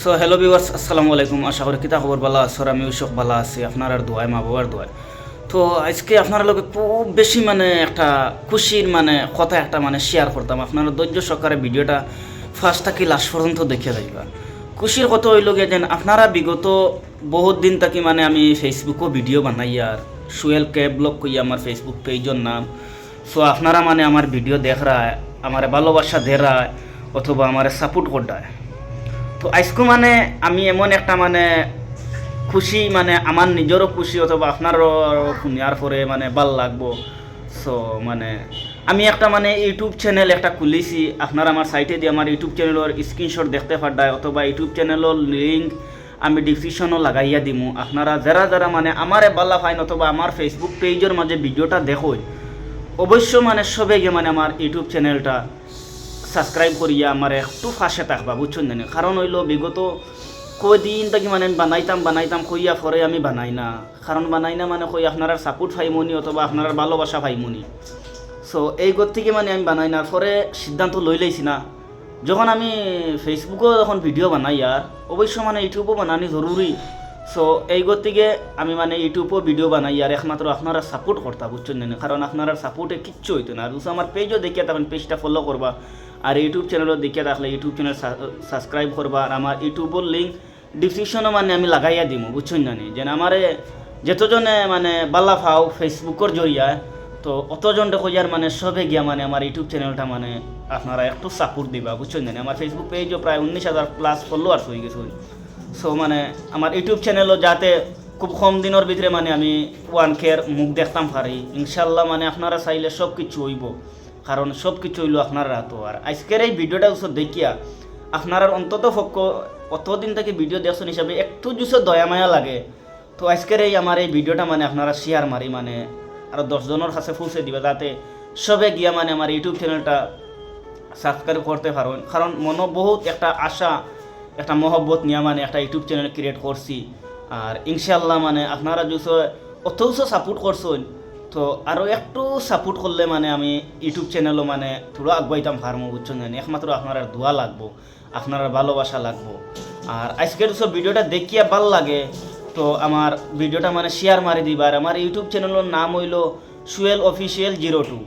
So hello viewers আসসালামু আলাইকুম আশা করি কিতা খবর? ভালো আছো? আর আমি উৎসব ভালো আছি। আপনার আর মা বাবার দোয়াই তো, আজকে আপনার লগে খুব বেশি মানে একটা খুশির মানে কথা একটা মানে শেয়ার করতাম। আপনার ধৈর্য সহকারে ভিডিওটা ফার্স্ট থাকি লাস্ট পর্যন্ত দেখে যাইবা। খুশির কথা হইল গিয়ে যেন আপনারা বিগত বহুত দিন থাকি মানে আমি ফেসবুকও ভিডিও বানাই আর সুয়েল ক্যাব ব্লগ কই আমার ফেসবুক পেজের নাম। সো আপনারা মানে আমার ভিডিও দেখ রায়, আমার ভালোবাসা দে রায়, অথবা আমার সাপোর্ট করডায় তো আজকে মানে আমি এমন একটা মানে খুশি মানে আমার নিজেরও খুশি অথবা আপনারও শুনিয়ার পরে মানে ভালো লাগবো। সো মানে আমি একটা মানে ইউটিউব চ্যানেল একটা খুলিছি। আপনারা আমার সাইটে দিয়ে আমার ইউটিউব চ্যানেলের স্ক্রিনশট দেখতে পারডায় অথবা ইউটিউব চ্যানেলের লিঙ্ক আমি ডিসক্রিপশনও লাগাইয়া দিমু। আপনারা যারা যারা মানে আমারে বাল্লা ফাইন অথবা আমার ফেসবুক পেজের মাঝে ভিডিওটা দেখোই অবশ্য মানে সবে গিয়ে মানে আমার ইউটিউব চ্যানেলটা সাবস্ক্রাইব করিয়া আমার একটু ফাঁসে থাকবা, বুঝছেন জানি? কারণ হইল বিগত কদিন থাকি মানে বানাইতাম বানাইতাম, কইয়া পরে আমি বানাই না। কারণ বানাই না মানে কই আপনার সাপোর্ট ফাইমনি অথবা আপনার ভালোবাসা ফাইমনি সো এই গত থেকে মানে আমি বানাই না পরে সিদ্ধান্ত লই লাইছি না। যখন আমি ফেসবুকও যখন ভিডিও বানাই, আর অবশ্য মানে ইউটিউবও বানানি জরুরি। সো এই গত থেকে আমি মানে ইউটিউবও ভিডিও বানাই, আর একমাত্র আপনারা সাপোর্ট করতা, বুঝছেন কারণ আপনারা সাপোর্টে কিচ্ছু হইতো না। আর আমার পেজও দেখিয়া তখন পেজটা ফলো করবা। আর ইউটিউব চ্যানেলও দেখিয়া থাকলে ইউটিউব চ্যানেল সাবস্ক্রাইব করবা আর আমার ইউটিউবের লিঙ্ক ডিসক্রিপশনও মানে আমি লাগাইয়া দিমু, বুঝছেন জানি যেন আমারে যেতজনে মানে বাল্লা ফাও ফেসবুকের জরিয়ায় তো অতজনটা কইয়ার মানে সবে গিয়া মানে আমার ইউটিউব চ্যানেলটা মানে আপনারা একটু সাপোর্ট দিবা, বুঝছেন জানি আমার ফেসবুক পেজও প্রায় উনিশ হাজার প্লাস ফলোয়ার্স হয়ে গেছে। সো মানে আমার ইউটিউব চ্যানেলও যাতে খুব কম দিনের ভিতরে মানে আমি ওয়ান কেয়ার মুখ দেখতাম পারি, ইনশাল্লাহ মানে আপনারা চাইলে সব কিছু হইব। কারণ সব কিছু হইল আপনারা তো আর আজকের এই ভিডিওটা উৎসব দেখিয়া আপনার অন্তত পক্ষ অতদিন থেকে ভিডিও দেখছেন হিসাবে একটু জুসে দয়া মায়া লাগে। তো আজকের এই আমার এই ভিডিওটা মানে আপনারা শেয়ার মারি মানে আরও দশজনের কাছে পৌঁছে দিবে যাতে সবে গিয়া মানে আমার ইউটিউব চ্যানেলটা সাবস্ক্রাইব করতে পারবেন কারণ মনে বহুত একটা আশা, একটা মহব্বত নিয়ে মানে একটা ইউটিউব চ্যানেল ক্রিয়েট করছি। আর ইনশাল্লাহ মানে আপনারা যদি অথচ সাপোর্ট করছেন তো আরও একটু সাপোর্ট করলে মানে আমি ইউটিউব চ্যানেলও মানে থোড়া আগুয়াইতাম ফার্মো বুঝছেন জানি একমাত্র আপনার দোয়া লাগবো, আপনার ভালোবাসা লাগবো। আর আজকের সব ভিডিওটা দেখিয়া ভালো লাগে, তো আমার ভিডিওটা মানে শেয়ার মারি দিবা। আর আমার ইউটিউব চ্যানেলের নাম হইল সুয়েল অফিসিয়াল জিরো টু।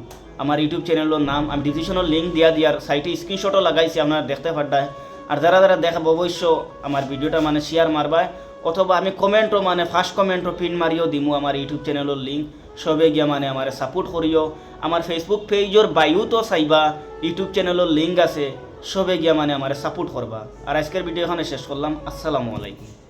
আমার ইউটিউব চ্যানেলের নাম, আমি ডিসক্রিপশনের লিঙ্ক দিয়া দিয়ার সাইটে স্ক্রিনশটও লাগাইছি, আপনারা দেখতে পারডায়। আর যারা যারা দেখাবো, অবশ্য আমার ভিডিওটা মানে শেয়ার মারবায়, অথবা আমি কমেন্টও মানে ফার্স্ট কমেন্টও পিন মারিও দিমু আমার ইউটিউব চ্যানেলের লিঙ্ক সবে গিয়া মানে আমার সাপোর্ট করিও। আমার ফেসবুক পেজর বায়ু তো চাইবা ইউটিউব চ্যানেলের লিঙ্ক আছে, সবে গিয়া মানে আমার সাপোর্ট করবা আর আজকের ভিডিও এখানে শেষ করলাম। আসসালামু আলাইকুম।